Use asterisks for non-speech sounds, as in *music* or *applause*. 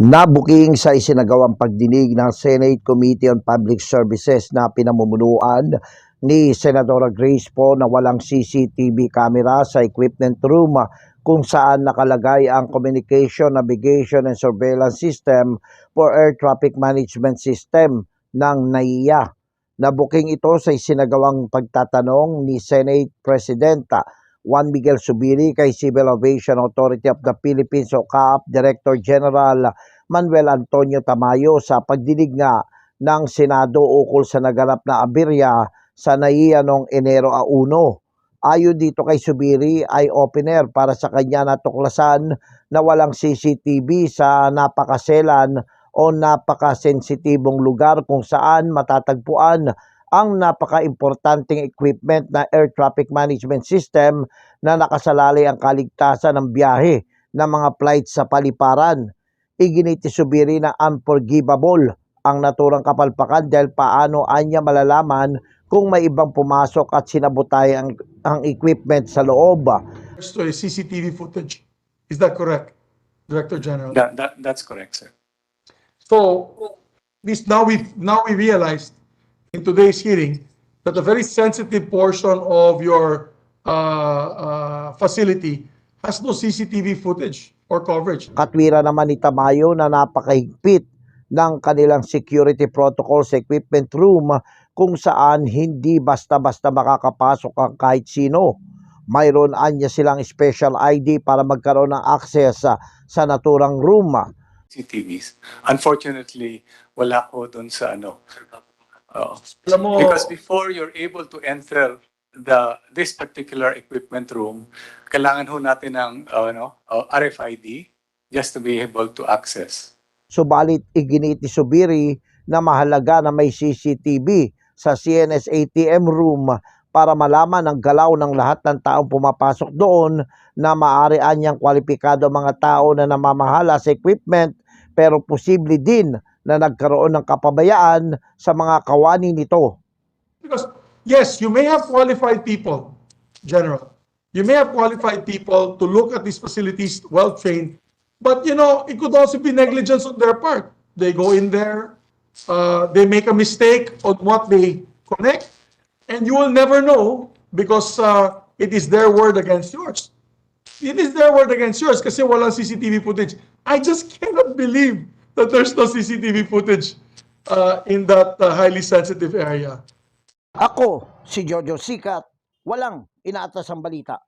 Nabuking sa isinagawang pagdinig ng Senate Committee on Public Services na pinamumunuan ni Senadora Grace po na walang CCTV camera sa equipment room kung saan nakalagay ang Communication, Navigation and Surveillance System for Air Traffic Management System ng NAIA. Nabuking ito sa isinagawang pagtatanong ni Senate President Juan Miguel Subiri kay Civil Aviation Authority of the Philippines o CAAP Director General Manuel Antonio Tamayo sa pagdinig nga ng Senado ukol sa naganap na aberya sa NAIA noong Enero a 1. Ayon dito kay Subiri ay opener para sa kanya natuklasan na walang CCTV sa napakaselan o napakasensitibong lugar kung saan matatagpuan ang napaka-importanting equipment na air traffic management system na nakasalalay ang kaligtasan ng biyahe ng mga flights sa paliparan. Iginiti Subiri na unforgivable ang naturang kapalpakan dahil paano anya malalaman kung may ibang pumasok at sinabutay ang, ang equipment sa loob. a CCTV footage. Is that correct, Director General? That, that, that's correct, sir. So, this now we now we realized in today's hearing that a very sensitive portion of your uh, uh, facility has no CCTV footage or coverage. Katwira naman ni Tamayo na napakahigpit ng kanilang security protocol sa equipment room kung saan hindi basta-basta makakapasok ang kahit sino. Mayroon anya silang special ID para magkaroon ng access sa, sa naturang room. CCTVs. Unfortunately, wala ko doon sa ano. Oo. Alam mo, Because before you're able to enter the this particular equipment room, kailangan ho natin ng uh, ano, uh, RFID just to be able to access. Subalit iginiti Subiri na mahalaga na may CCTV sa CNS ATM room para malaman ang galaw ng lahat ng taong pumapasok doon na maaari anyang kwalipikado ang mga tao na namamahala sa equipment pero posible din na nagkaroon ng kapabayaan sa mga kawani nito. because yes, you may have qualified people, General. You may have qualified people to look at these facilities, well trained, but you know it could also be negligence on their part. They go in there, uh, they make a mistake on what they connect, and you will never know because uh, it is their word against yours. It is their word against yours kasi walang CCTV footage. I just *laughs* cannot believe that there's no CCTV footage uh, in that uh, highly sensitive area. Ako, si Jojo Sikat, walang inaatas ang balita.